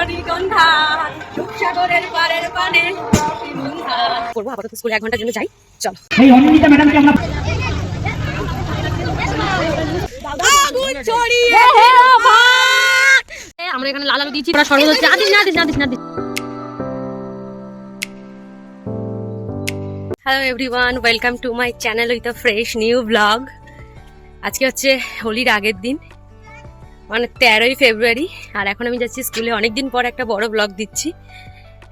রজনীগন্ধা সাগরের পারের পানে। করব আপাতত স্কুলে এক ঘণ্টার জন্য যাই চলো। এই অনিন্দিতা ম্যাডামকে আমরা আমরা এখানে লাল আলু দিচ্ছি সরল হচ্ছে। আদিস না আদিস না আদিস না আদিস hello everyone welcome to my channel with a fresh new blog আজকে হচ্ছে হোলির আগের দিন। মানে তেরোই ফেব্রুয়ারি, আর এখন আমি যাচ্ছি স্কুলে। অনেক দিন পর একটা বড় ব্লগ দিচ্ছি।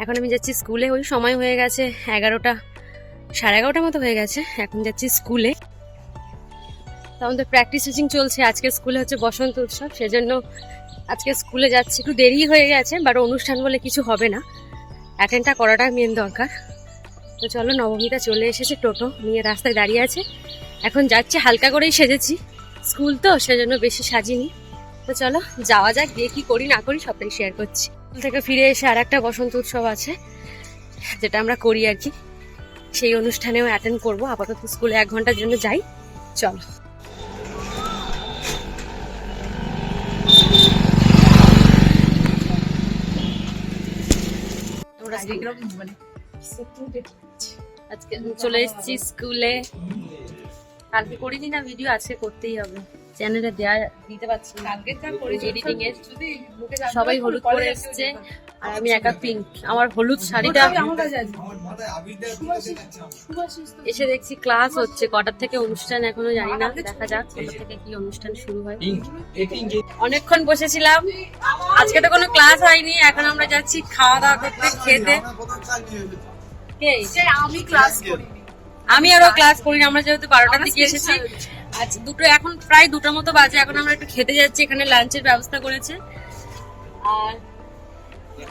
এখন আমি যাচ্ছি স্কুলে, ওই সময় হয়ে গেছে এগারোটা, সাড়ে এগারোটা মতো হয়ে গেছে। এখন যাচ্ছি স্কুলে। তো আমাদের প্র্যাকটিস টিচিং চলছে। আজকে স্কুলে হচ্ছে বসন্ত উৎসব, সেজন্য আজকে স্কুলে যাচ্ছি। একটু দেরি হয়ে গেছে বাট অনুষ্ঠান বলে কিছু হবে না। অ্যাটেন্ডটা করাটা মেন দরকার। তো চলো নবমীটা চলে এসেছে টোটো, নিয়ে রাস্তায় দাঁড়িয়ে আছে। এখন যাচ্ছে, হালকা করেই সেজেছি। স্কুল তো, সেজন্য বেশি সাজিনি। তো চলো যাওয়া যাক গিয়ে কি করি না করি সবটাই শেয়ার করছি। স্কুল থেকে ফিরে এসে আর একটা বসন্ত উৎসব আছে যেটা আমরা করি আর কি। সেই অনুষ্ঠানেও অ্যাটেন্ড করব আপাতত স্কুলে এক ঘণ্টার জন্য যাই চলো। আজকে চলে এসেছি স্কুলে। কালকে করিনি না ভিডিও আজকে করতেই হবে। চ্যানেলে দেয়া দিতে পারছি এডিটিং এর সবাই হলুদ পরে এসছে। আর আমি একা পিঙ্ক আমার হলুদ শাড়িটা এসে দেখছি ক্লাস হচ্ছে। কটার থেকে অনুষ্ঠান এখনও জানি না। দেখা যাক কটা থেকে কি অনুষ্ঠান শুরু হয়। অনেকক্ষণ বসেছিলাম। আজকে তো কোনো ক্লাস হয়নি। এখন আমরা যাচ্ছি খাওয়া দাওয়া করতে খেতে। আমি ক্লাস করি আমি আরও ক্লাস করি আমরা যেহেতু বারোটার দিকে এসেছি। আজ দুটো এখন প্রায় দুটোর মতো বাজে এখন আমরা একটু খেতে যাচ্ছি এখানে লাঞ্চের ব্যবস্থা করেছে। আর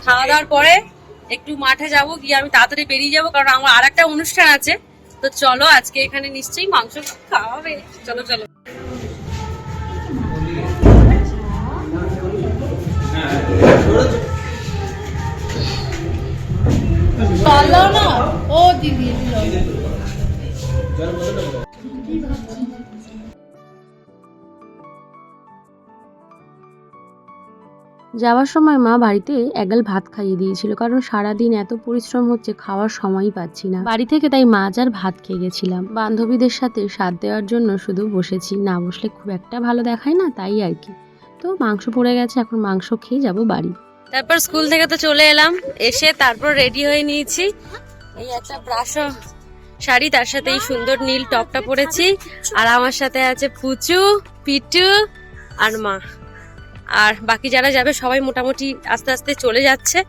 খাওয়া দাওয়ার পরে একটু মাঠে যাব গিয়ে আমি তাড়াতাড়ি বেরিয়ে যাব কারণ আমার আর একটা অনুষ্ঠান আছে। তো চলো আজকে এখানে নিশ্চয়ই মাংস খাওয়া হবে চলো। চলো না। ও দিদি যাওয়ার সময় মা বাড়িতে একগাল ভাত খাইয়ে দিয়েছিল, কারণ সারাদিন এত পরিশ্রম হচ্ছে, খাওয়ার সময়ই পাচ্ছি না। বাড়ি থেকে তাই মাছ আর ভাত খেয়ে গেছিলাম। বান্ধবীদের সাথে স্বাদ দেওয়ার জন্য শুধু বসেছি, না বসলে খুব একটা ভালো দেখায় না, তাই আর কি। তো মাংস পড়ে গেছে, এখন মাংস খেয়ে যাব বাড়ি। তারপর স্কুল থেকে তো চলে এলাম, এসে তারপর রেডি হয়ে নিয়েছি। এই একটা ব্রাশ শাড়ি, তার সাথে এই সুন্দর নীল টপটা পরেছি। আর আমার সাথে আছে পুচু, পিটু আর মা। আর বাকি যারা যাবে সবাই মোটামুটি আস্তে আস্তে চলে যাচ্ছে।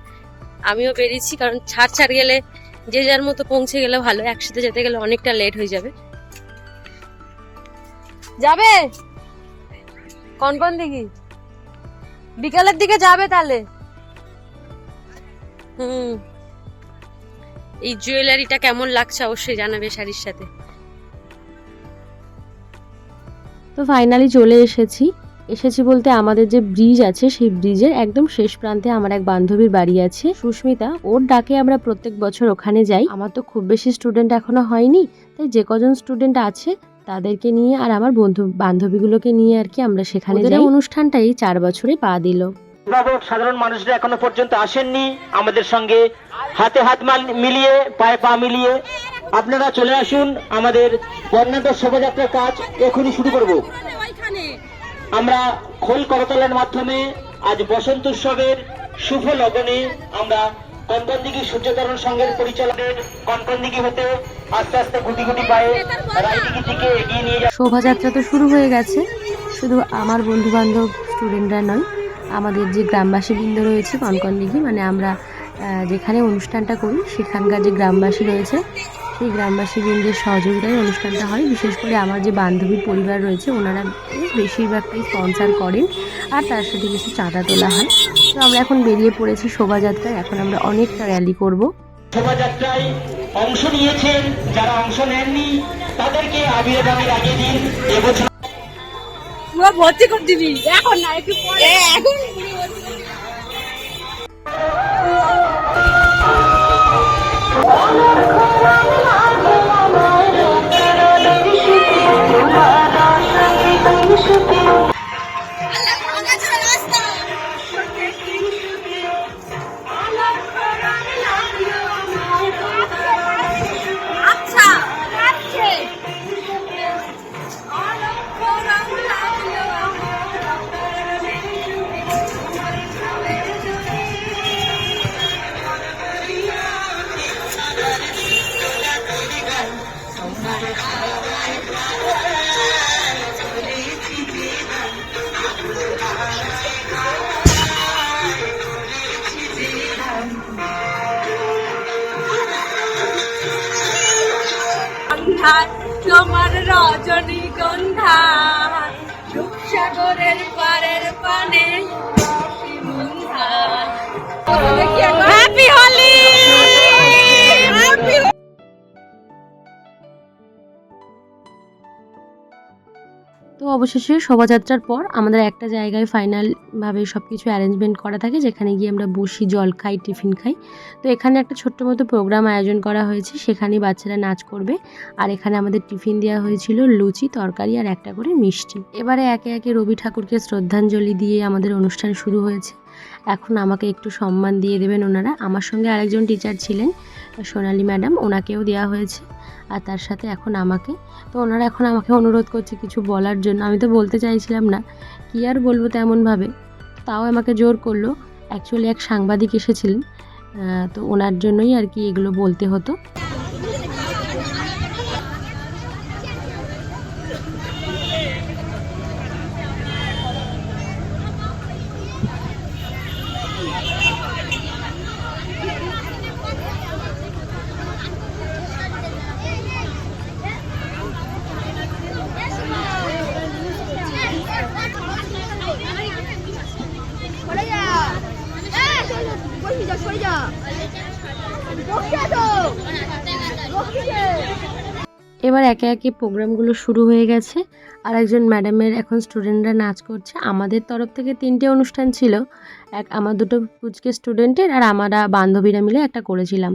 আমিও বেরিয়েছি কারণ ছাড় ছাড় গেলে যে যার মতো পৌঁছে গেলে ভালো, একসাথে যেতে গেলে অনেকটা লেট হয়ে যাবে। যাবে? কোন কোন দিকে? বিকালের দিকে যাবে তাহলে? হুম। এই জুয়েলারিটা কেমন লাগছে অবশ্যই জানাবে শাড়ির সাথে। তো ফাইনালি চলে এসেছি। এসেছি বলতে আমাদের যে ব্রিজ আছে সেই ব্রিজের একদম শেষ প্রান্তে আমার এক বান্ধবীর বাড়ি আছে। সুস্মিতা ওর ডাকে আমরা প্রত্যেক বছর ওখানে যাই। আমার তো খুব বেশি স্টুডেন্ট এখনও হয়নি তাই যে কজন স্টুডেন্ট আছে তাদেরকে নিয়ে আর আমার বন্ধু বান্ধবীগুলোকে নিয়ে আর কি আমরা সেখানে যাই। অনুষ্ঠানটাই চার বছরে পা দিল। অভিভাবক সাধারণ মানুষরা এখনও পর্যন্ত আসেননি আমাদের সঙ্গে হাতে হাত মিলিয়ে পায়ে পা মিলিয়ে। আপনারা চলে আসুন আমাদের বর্ণাঢ্য শোভাযাত্রার কাজ এখনই শুরু করব। আমরা খোল করতলের মাধ্যমে আজ বসন্ত উৎসবের শুভ লগনে আমরা কনকনদিঘি সূর্যতরণ সংঘের পরিচালকের কনকনদিঘি হতে আস্তে আস্তে গুটি গুটি পায়ে রায়দিঘির দিকে এগিয়ে নিয়ে যাচ্ছি। শোভাযাত্রা তো শুরু হয়ে গেছে। শুধু আমার বন্ধু বান্ধব স্টুডেন্টরা নয়, আমাদের যে গ্রামবাসী বৃন্দ রয়েছে কনকন দিঘি মানে আমরা যেখানে অনুষ্ঠানটা করি, সেখানকার যে গ্রামবাসী রয়েছে সেই গ্রামবাসী বৃন্দের সহযোগিতায় অনুষ্ঠানটা হয়। বিশেষ করে আমার যে বান্ধবীর পরিবার রয়েছে ওনারা বেশিরভাগটাই স্পন্সার করেন আর তার সাথে কিছু চাঁদা তোলা হয়। তো আমরা এখন বেরিয়ে পড়েছি শোভাযাত্রায়। এখন আমরা অনেকটা র্যালি করব। শোভাযাত্রায় অংশ নিয়েছেন যারা অংশ নেননি তাদেরকে আবির দামের আগে দিন। এবছর পুরো ভর্তি করে দিবি। এখন না একটু পরে। এখন। সন্ধ্যায় তোমার রজনীগন্ধা। রূপসাগরের পারের পানে অবশেষে শোভাযাত্রার পর আমাদের একটা জায়গায় ফাইনালভাবে সব কিছু অ্যারেঞ্জমেন্ট করা থাকে, যেখানে গিয়ে আমরা বসি, জল খাই, টিফিন খাই। তো এখানে একটা ছোট্ট মতো প্রোগ্রাম আয়োজন করা হয়েছে, সেখানেই বাচ্চারা নাচ করবে। আর এখানে আমাদের টিফিন দেওয়া হয়েছিল লুচি, তরকারি আর একটা করে মিষ্টি। এবারে একে একে রবি ঠাকুরকে শ্রদ্ধাঞ্জলি দিয়ে আমাদের অনুষ্ঠান শুরু হয়েছে। এখন আমাকে একটু সম্মান দিয়ে দেবেন ওনারা। আমার সঙ্গে আরেকজন টিচার ছিলেন, সোনালি ম্যাডাম ওনাকেও দেওয়া হয়েছে। আর তার সাথে এখন আমাকে। তো ওনারা এখন আমাকে অনুরোধ করছে কিছু বলার জন্য। আমি তো বলতে চাইছিলাম না। কী আর বলব তেমনভাবে? তাও আমাকে জোর করল। অ্যাকচুয়ালি এক সাংবাদিক এসেছিলেন। তো ওনার জন্যই আর কি এগুলো বলতে হতো সরে যা এই, বসবি যা, সরে যা। বসে তো। বসছে। এবার একে একে প্রোগ্রামগুলো শুরু হয়ে গেছে। আর একজন ম্যাডামের এখন স্টুডেন্টরা নাচ করছে। আমাদের তরফ থেকে তিনটে অনুষ্ঠান ছিল। এক আমার দুটো পুচকে স্টুডেন্টের আর আমরা বান্ধবীরা মিলে একটা করেছিলাম।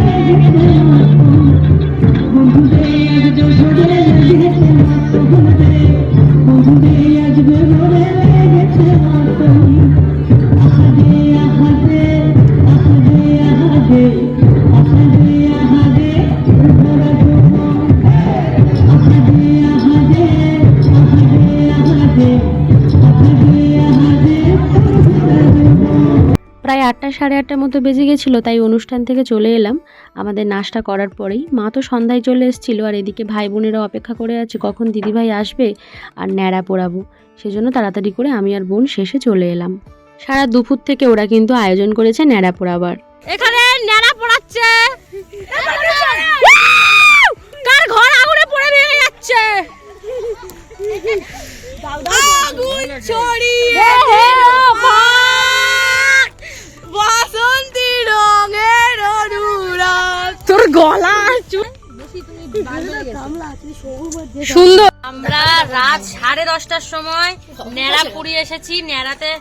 সাড়ে আটটার মতো বেজে গেছিল তাই অনুষ্ঠান থেকে চলে এলাম। আমাদের নাচটা করার পরেই মা তো সন্ধ্যায় চলে এসেছিল আর এদিকে ভাই বোনেরা অপেক্ষা করে আছে কখন দিদিভাই আসবে আর ন্যাড়া পোড়াবো। সেজন্য তাড়াতাড়ি করে আমি আর বোন শেষে চলে এলাম। সারা দুপুর থেকে ওরা কিন্তু আয়োজন করেছে ন্যাড়া পোড়াবার। এখানে ন্যাড়া পড়াচ্ছে! কার ঘর আগুনে পড়ে ভেঙে যাচ্ছে! আগুন ছড়িয়ে বাসন্তী রঙের অনুরাগ তোর গলা সুন্দর। আমরা রাত সাড়ে দশটার সময় ন্যাড়া পুড়িয়ে এসেছি। ন্যাড়াতে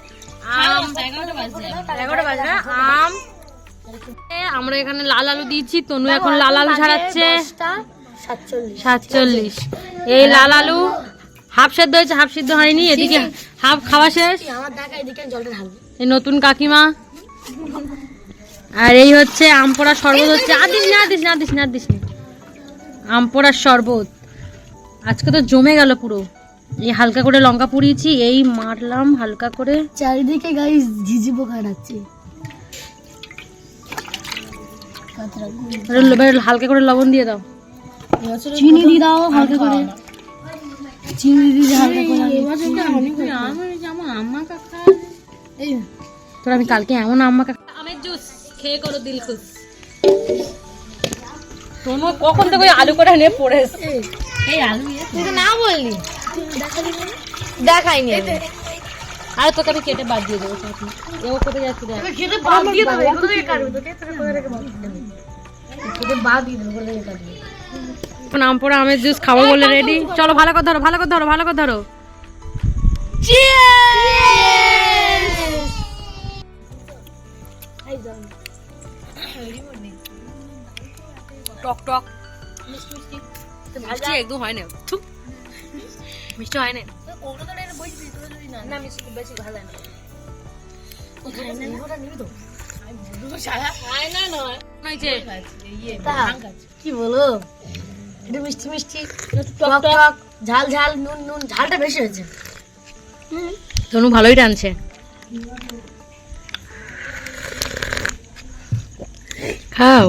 আম এগারোটা বাজে আম। আমরা এখানে লাল আলু দিয়েছি। তনু এখন লাল আলু ছাড়াচ্ছে। সাতচল্লিশ। এই লাল আলু হাফ সেদ্ধ হয়েছে হাফ সিদ্ধ হয়নি। এদিকে হাফ খাওয়া শেষ। এই নতুন কাকিমা আর এই হচ্ছে আম পোড়ার শরবত হচ্ছে আর দিস না আর দিস না আর দিস না আর দিস না। আম পোড়ার শরবত। আজকে তো জমে গেল পুরো। এই হালকা করে লঙ্কা পুড়িয়েছি এই মারলাম হালকা করে। চারিদিকে গাইস ঝিঝি পোকা ডাকছে হালকা করে লবণ দিয়ে দাও। চিনি দিয়ে দাও হালকা করে। চিনি দিয়ে হালকা করে। এই তোর আমি কালকে এমন আম্মা আমের জুস খেয়ে করো দিল খুশ। তোনো কখন থেকে ওই আলু করে নিয়ে পড়ে এসছে? তুই তো না বললি। দেখাইনি। আর তোকে আমি কেটে বাদ দিয়ে দেবো চাটনি ও কোথায় যাচ্ছে দেখ। খেতে বাদ দিয়ে দেবো কোথা থেকে কাটবো? তোকে তোকে কোথা থেকে বাদ দিয়ে দেবো খেতে বাদ দিয়ে দেবো। কোথা থেকে কাটবো এখন আমের জুস খাব বলে রেডি চলো ভালো করে ধরো ভালো করে ধরো ভালো করে ধরো। টক টক। মিষ্টি একদম হয় না। মিষ্টি হয় না। না মিষ্টি বেশি ভালো না। কি বলো? একটু মিষ্টি মিষ্টি। টক টক ঝাল ঝাল নুন নুন। ঝালটা বেশি হয়েছে। তনু ভালোই টানছে। খাও।